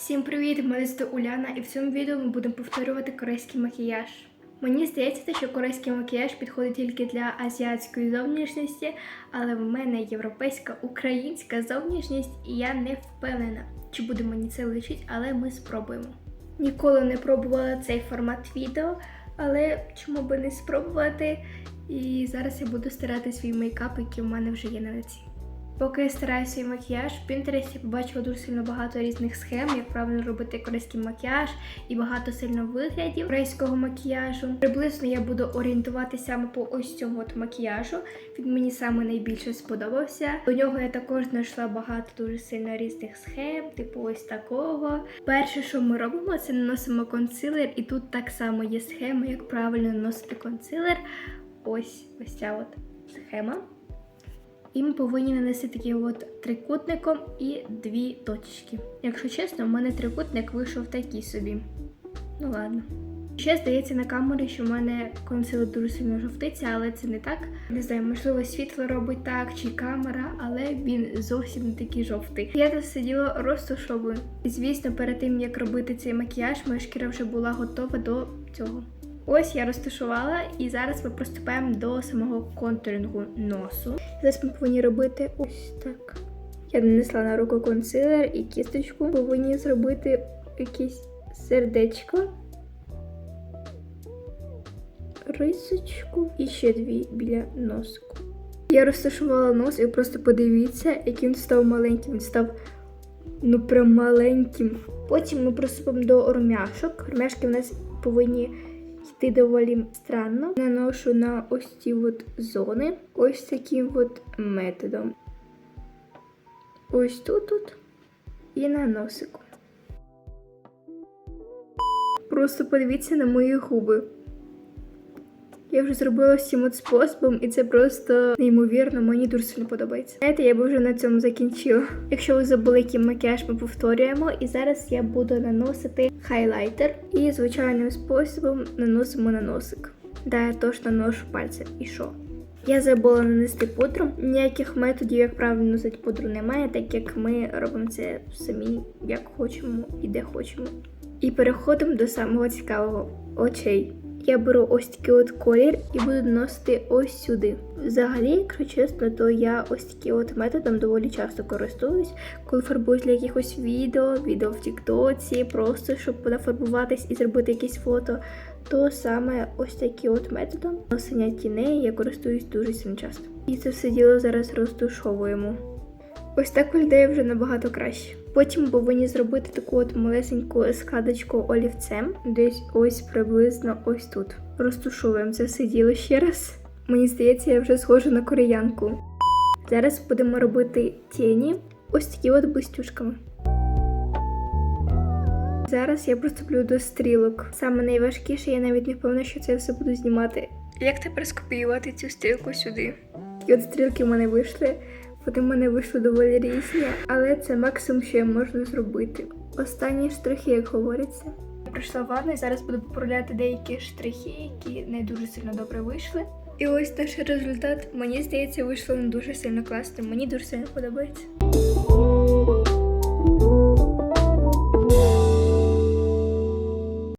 Всім привіт! Мене звати Уляна, і в цьому відео ми будемо повторювати корейський макіяж. Мені здається, що корейський макіяж підходить тільки для азіатської зовнішності, але в мене європейська українська зовнішність, і я не впевнена, чи буде мені це личить, але ми спробуємо. Ніколи не пробувала цей формат відео, але чому би не спробувати? І зараз я буду старати свій мейкап, який у мене вже є на лиці. Поки я стараю свій макіяж, в Pinterest я побачила дуже сильно багато різних схем, як правильно робити корейський макіяж і багато сильно виглядів корейського макіяжу. Приблизно я буду орієнтуватися саме по ось цьому от макіяжу. Він мені саме найбільше сподобався. До нього я також знайшла багато дуже сильно різних схем, типу ось такого. Перше, що ми робимо, це наносимо консилер, і тут так само є схема, як правильно наносити консилер. Ось ось ця от схема. І ми повинні нанести таким от трикутником і дві точечки. Якщо чесно, в мене трикутник вийшов такий собі. Ну ладно. Ще здається на камері, що в мене консилер дуже сильно жовтиться, але це не так. Не знаю, можливо, світло робить так чи камера, але він зовсім не такий жовтий. Я тут сиділа розташовую. І звісно, перед тим як робити цей макіяж, моя шкіра вже була готова до цього. Ось я розташувала, і зараз ми приступаємо до самого контурингу носу. Зараз ми повинні робити ось так. Я нанесла на руку консилер і кісточку. Повинні зробити якесь сердечко, рисочку і ще дві біля носку. Я розташувала нос і просто подивіться, який він став маленьким. Він став ну прям маленьким. Потім ми приступимо до румяшок. Румяшки в нас повинні йти доволі странно. Наношу на ось ці от зони ось таким от методом. Ось тут тут і на носику. Просто подивіться на мої губи. Я вже зробила цим от способом, і це просто неймовірно, мені дуже сильно подобається. Знаєте, я б вже на цьому закінчила. Якщо ви забули, який макіяж ми повторюємо, і зараз я буду наносити хайлайтер і звичайним способом наносимо на носик. Да, я точно наношу пальцем. І що? Я забула нанести пудру. Ніяких методів, як правильно наносити пудру, немає, так як ми робимо це самі, як хочемо і де хочемо. І переходимо до самого цікавого очей. Я беру ось такий от колір і буду наносити ось сюди. Взагалі, якщо чесно, то я ось таким от методом доволі часто користуюсь, коли фарбуюсь для якихось відео, відео в Тіктоці, просто щоб нафарбуватись і зробити якісь фото, то саме ось таким от методом наносення тіней я користуюсь дуже сильно часто. І це все діло зараз розтушовуємо. Ось так виглядає вже набагато краще. Потім повинні зробити таку от малесеньку складочку олівцем, десь ось приблизно ось тут. Розтушовуємо це все діло ще раз. Мені здається, я вже схожа на кореянку. Зараз будемо робити тіні ось такі от блистюшками. Зараз я приступлю до стрілок. Саме найважкіше, я навіть не впевнена, що це все буду знімати. Як тепер скопіювати цю стрілку сюди? І от стрілки в мене вийшли. Вони в мене вийшли доволі різні, але це максимум, що я можу зробити. Останні штрихи, як говориться. Я прийшла в ванну і зараз буду поправляти деякі штрихи, які не дуже сильно добре вийшли. І ось наш результат, мені здається, вийшло не дуже сильно класно. Мені дуже сильно подобається.